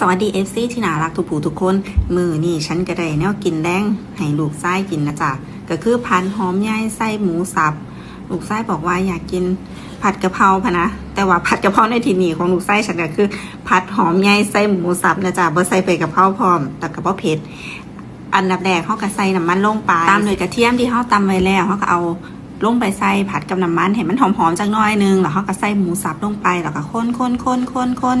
สวัสดี FC ที่น่ารักทุกผู้ทุกคน มือนี่ฉันก็ได้แนวกินแดงให้ลูกไส้กินนะจ๊ะก็คือพันหอมใหญ่ไส้หมูสับ ลูกไส้บอกว่าอยากกินผัดกะเพราพะนะ แต่ว่าผัดกะเพราในที่นี้ของลูกไส้ฉันก็คือผัดหอมใหญ่ไส้หมูสับนะจ๊ะบ่ใส่ไปกะเพราพร้อม แต่กะเพราเผ็ดอันดับแรกเขาก็ใส่น้ำมันลงไปตามด้วยกระเทียมที่เขาตำไว้แล้วเขาก็เอาลงไปใส่ผัดกับน้ำมันให้มันหอมๆจักหน้อยนึงแล้วเขาก็ใส่หมูสับลงไปแล้วก็คนคนคนคนคน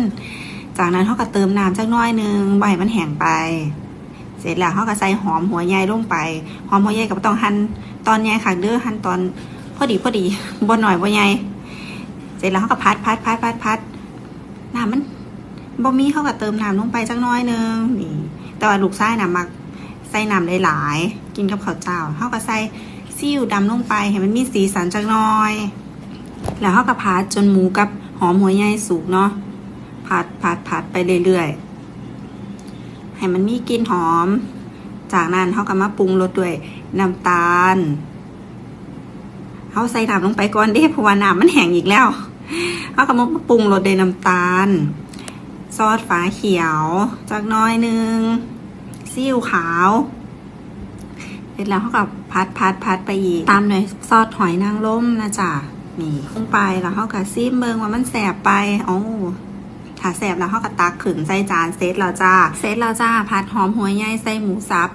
จากนั้นเขาก็เติมน้ำจักน้อยนึงใบมันแห้งไป เสร็จแล้วเขาก็ใส่หอมหัวใหญ่ลงไป หอมหัวใหญ่ก็บ่ต้องหั่นตอนใหญ่ค่ะเด้อหั่นตอนพอดีพอดีบ่หน่อยบ่ใหญ่เสร็จแล้วเขาก็พัดพัดพัดพัดพัดน้ำมันบ่มีเขาก็เติมน้ำลงไปจักน้อยนึงนี่แต่ว่าลูกไส้น่ะมักใส่น้ำหลายๆกินกับข้าวเจ้าเขาก็ใส่ซีอิ๊วดำลงไปให้มันมีสีสันจักน่อย แล้วเขาก็พัดจนหมูกับหอมหัวใหญ่สุกเนาะ ผัดผัดผัดไปเรื่อยๆ ให้มันมีกลิ่นหอม จากนั้นเขาก็มาปรุงรสด้วยน้ำตาลเขาใส่น้ำลงไปก่อนเด้เพราะว่าน้ำมันแห้งอีกแล้วเขาก็มาปรุงรสด้วยน้ำตาล ซอสฝาเขียวจักน้อยหนึ่งซีอิ๊วขาวเสร็จแล้วเขาก็พัดพัดพัดไปอีก ตามด้วยซอสหอยนางรมนะจ๊ะนี่ลงไปแล้วเขาก็ซีมเบิงว่ามันแสบไปโอ้ ค่ะแสบแล้วเขาก็ตักขึ้นใส่จานเซตแล้วจ้าเซตแล้วจ้าผัดหอมหัวใหญ่ใส่หมูสับ